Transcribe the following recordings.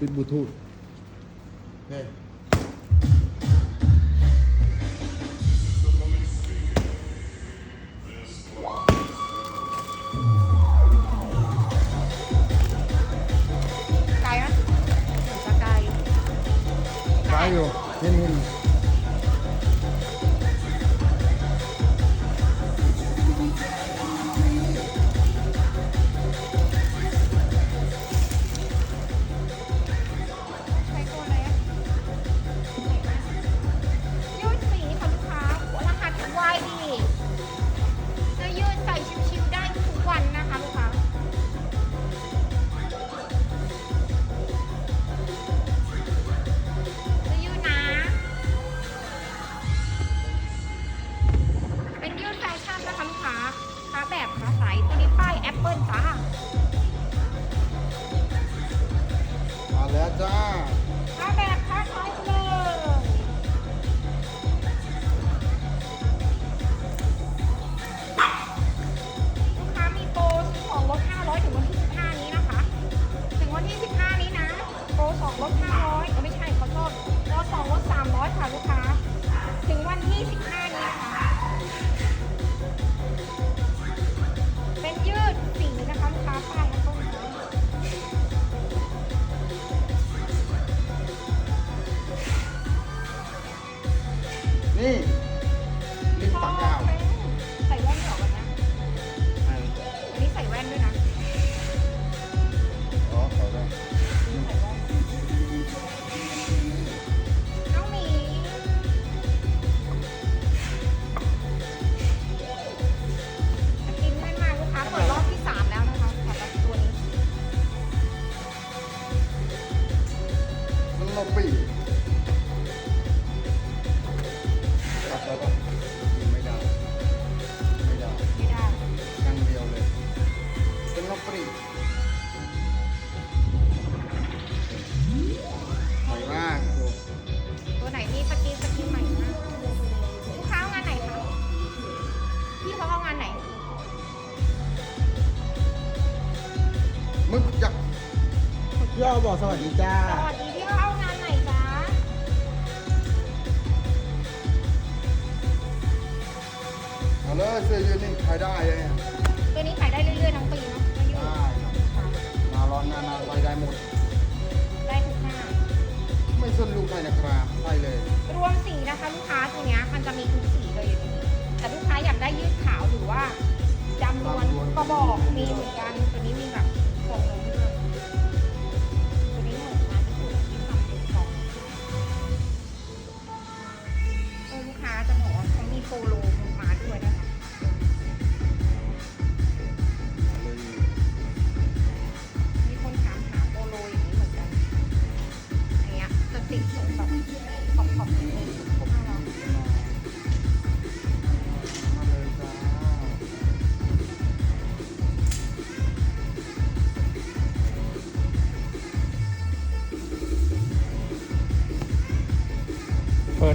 ปิดบลูทูธโอเค 嗯 สวัสดีจ้า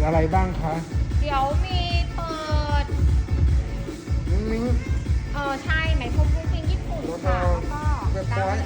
อะไรบ้างคะเดี๋ยวมีเปิด มิ้ง เออใช่ไหมพรมกุ้งเพลงญี่ปุ่นค่ะ แล้วก็ดาวน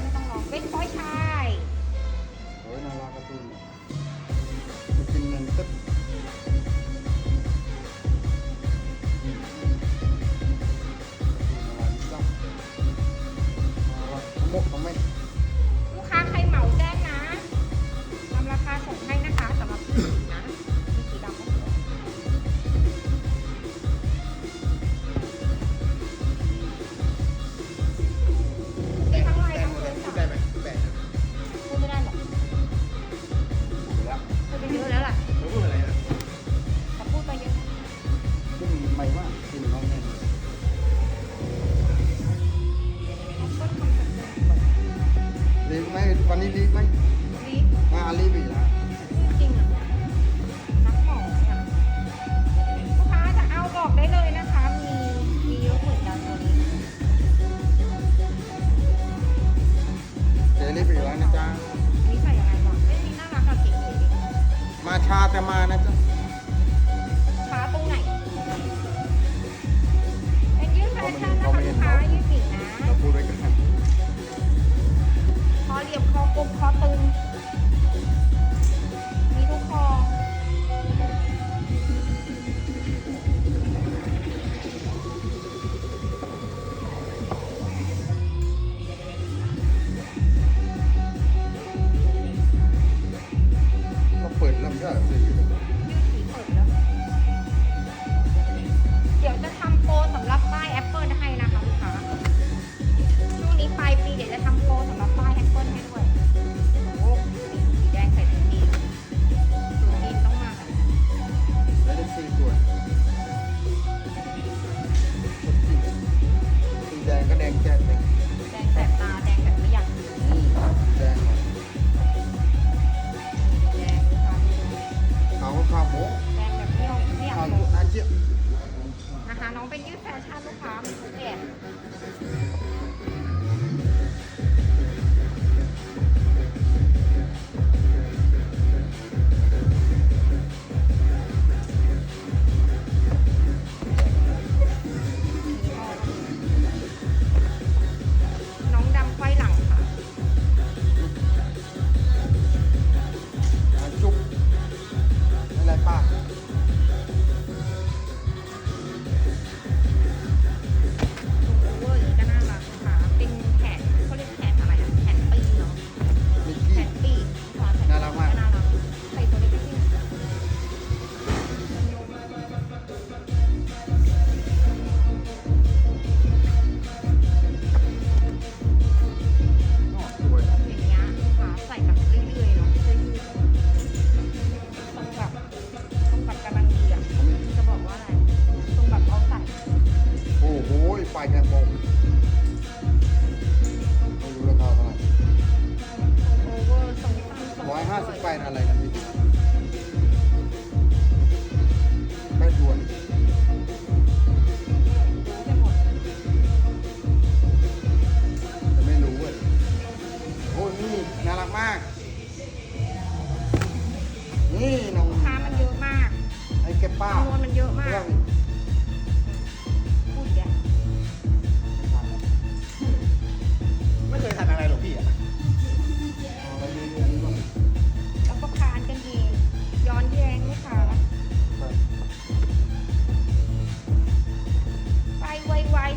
พูดไว้ก่อน คอเหลี่ยมคอกลมคอตึง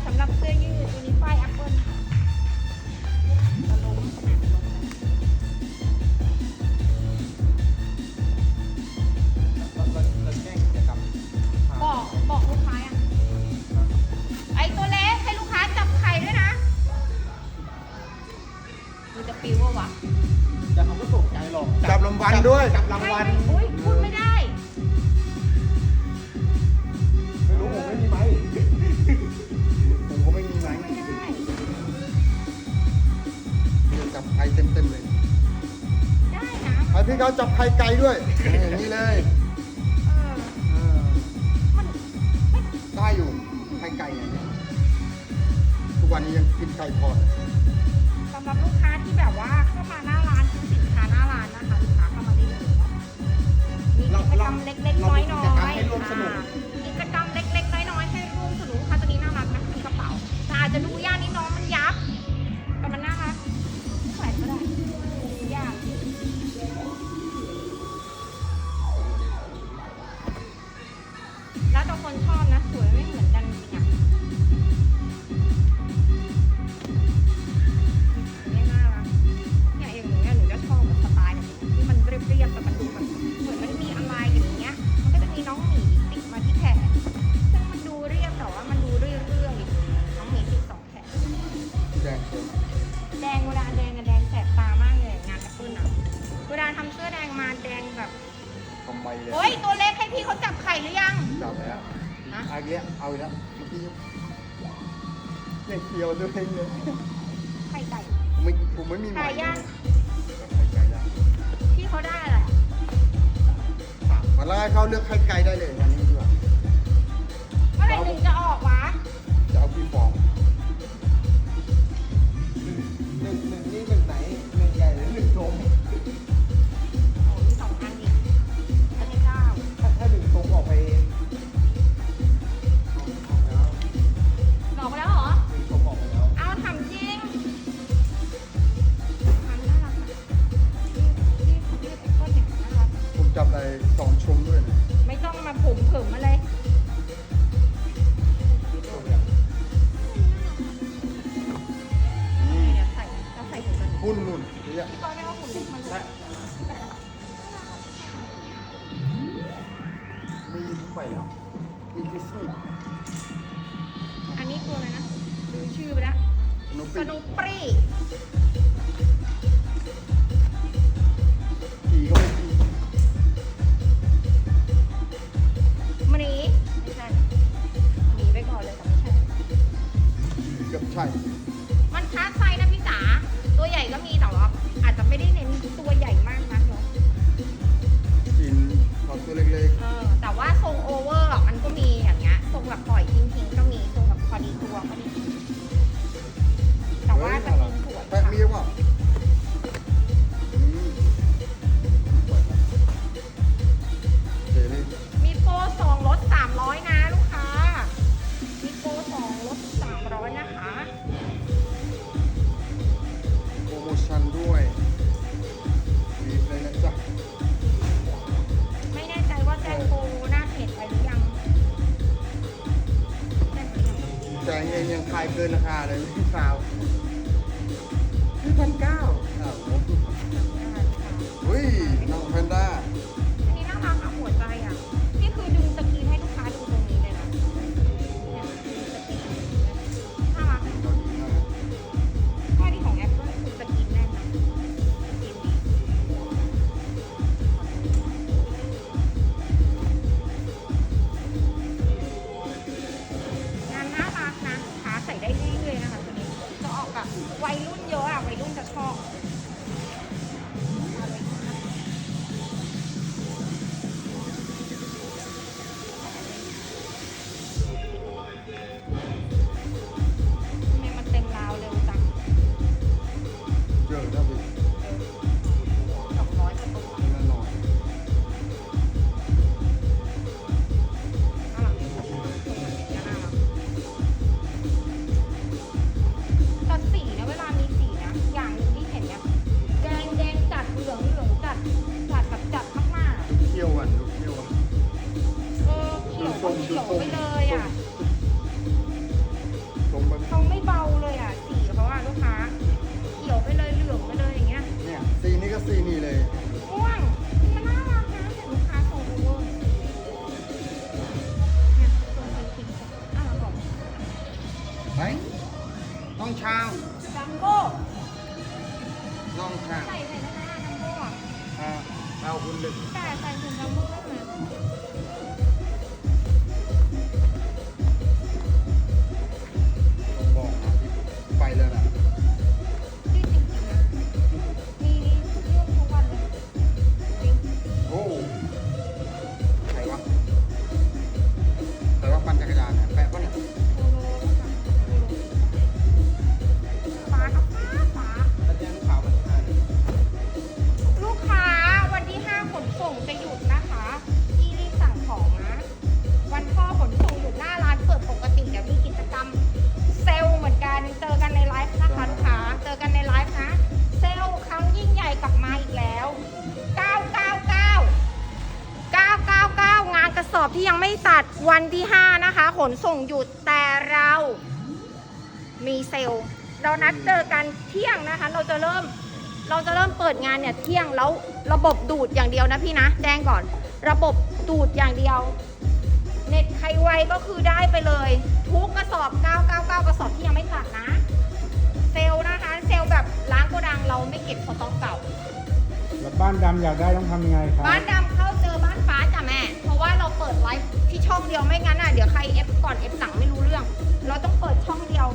สำหรับเสื้อยืดยูนิฟายแอปเปิล ข่เต็มๆเลยได้นะให้พี่เขาจับไข่ไก่ด้วยอย่างนี้เลยเออมันได้อยู่ไข่ไก่อย่างเนี้ยทุกวันนี้ยังกินไก่พอสำหรับลูกค้าที่แบบว่าเข้ามาหน้าร้านซื้อสินค้าหน้าร้านนะคะลูกค้าเข้ามาได้เลยเนามีกิจกรรมเล็กๆน้อยๆน่ารักให้ร่วมสนุก มาแดงแบบทำไมเลยโอ้ยตัวเล็กให้พี่เขาจับไข่หรือยัง จับแล้วอันเนี้เอาอีกแล้วเมื่อกี้เขียวด้วยเลยไข่ไก่ผมไม่ผมไม่มีไก่ไข่ย่างพี่เขาได้อะไรมาไล่เข้าเลือกไข่ไก่ได้เลยวันนี้ดีกว่าเมื่อไหร่ถึงจะออกวะจะเอาพี่ฟองหนึ่งหนึ่งนี่เป็น สนุปรี ตัดวันที่ 5 นะคะ ขนส่งหยุดแต่เรามีเซลล์เรานัดเจอกันเที่ยงนะคะ เราจะเริ่มเราจะเริ่มเปิดงานเนี่ยเที่ยงแล้วระบบดูดอย่างเดียวนะพี่นะแจ้งก่อน ระบบดูดอย่างเดียว เน็ตใครไวก็คือได้ไปเลย ทุกกระสอบ 999 กระสอบที่ยังไม่ตัดนะ เซลล์นะคะ เซลล์แบบล้างโกดังเราไม่เก็บสต็อกเก่า แล้วบ้านดำอยากได้ต้องทำยังไงครับ บ้านดำเข้าเจอบ้านฟ้าจ้ะแม่ เพราะว่าเราเปิดไลฟ์ที่ช่องเดียวไม่งั้นอะเดี๋ยวใครเอฟก่อนเอฟหลังไม่รู้เรื่อง เราต้องเปิดช่องเดียว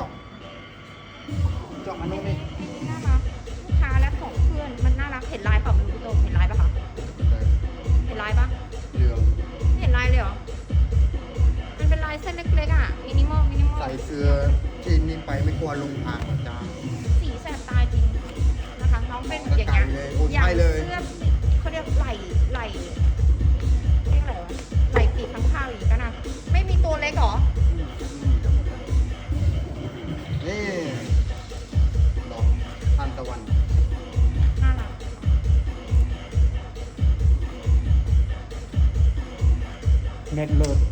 อะน้องจิ้งจอกจอกอันนู้นนี่อันนี้น่ารักลูกค้าและของเพื่อนมันน่ารักเห็นลายเปล่ามันรู้ตัวเห็นลายปะคะเห็นลายปะเหลืองไม่เห็นลายเลยเหรอมันเป็นลายเส้นเล็กๆอะมินิมอลมินิมอลใส่เสื้อจีนนี่ไปไม่กลัวลงทางหรอกจ้าสีแสบตาจริงนะคะน้องเป็นอย่างเงี้ยไก่เลยโอ้อย่างใช่เลยเสื้อเขาเรียกไหลไหลเรียกอะไรวะไหลปีกข้างข้างอีกก็นะไม่มีตัวเล็กเหรอ นี่ดอกทานตะวันน่ารักเน็ตโหลดเ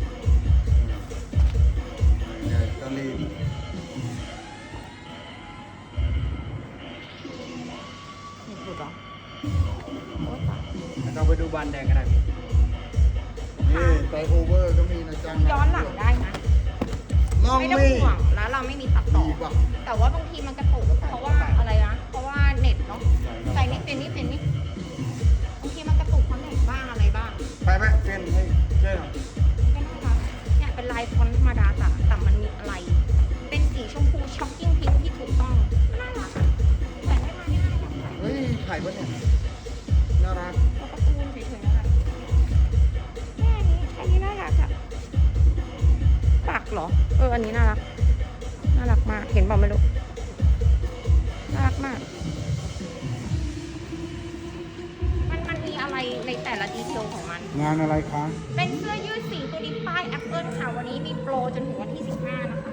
นี่ย ดีเทลของมัน งานอะไรคะ เป็นเสื้อยืดสีตัวนี้ป้ายแอปเปิลค่ะ วันนี้มีโปรจนถึงวันที่ 15 นะคะ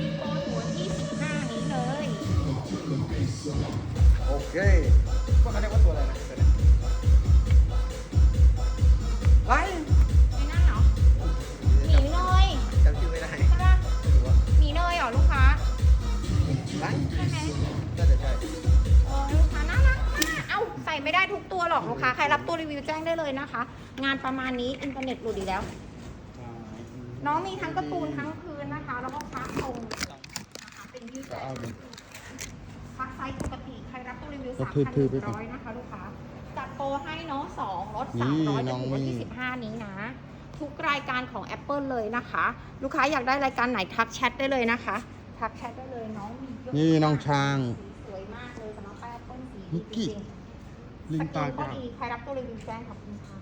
มีโปรถึงวันที่ 15 นี้เลย โอเคว่าเขาเรียกว่าตัวอะไรนะตัวนี้ไล่ในนั่ ไม่ได้ทุกตัวหรอกลูกค้าใครรับตัวรีวิวแจ้งได้เลยนะคะ งานประมาณนี้อินเทอร์เน็ตหลุดอีกแล้ว น้องมีทั้งการ์ตูนทั้งคืนนะคะ แล้วก็พักตรงนะคะเป็นยืดก็เอาดิพักไซส์ปกติใครรับตัวรีวิวก็สามทืพันบๆไปก่อนร้อยนะคะลูกค้าจัดโปรให้เนาะสองลดนี่สามร้อยจน้นองถึงวันที่มี่สิบห้านี้นะทุกรายการของ Apple เลยนะคะ ลูกค้าอยากได้รายการไหนทักแชทได้เลยนะคะ ทักแชทได้เลยน้องมีเยอะนี่น้องช้างสีสวยมากเลยสำหรับป้าย Apple สีมิดีกกี้จริง ลิๆงสตากินก็กาดีใครรับตัวรีวิวแจ้งขอบคุณค่ะ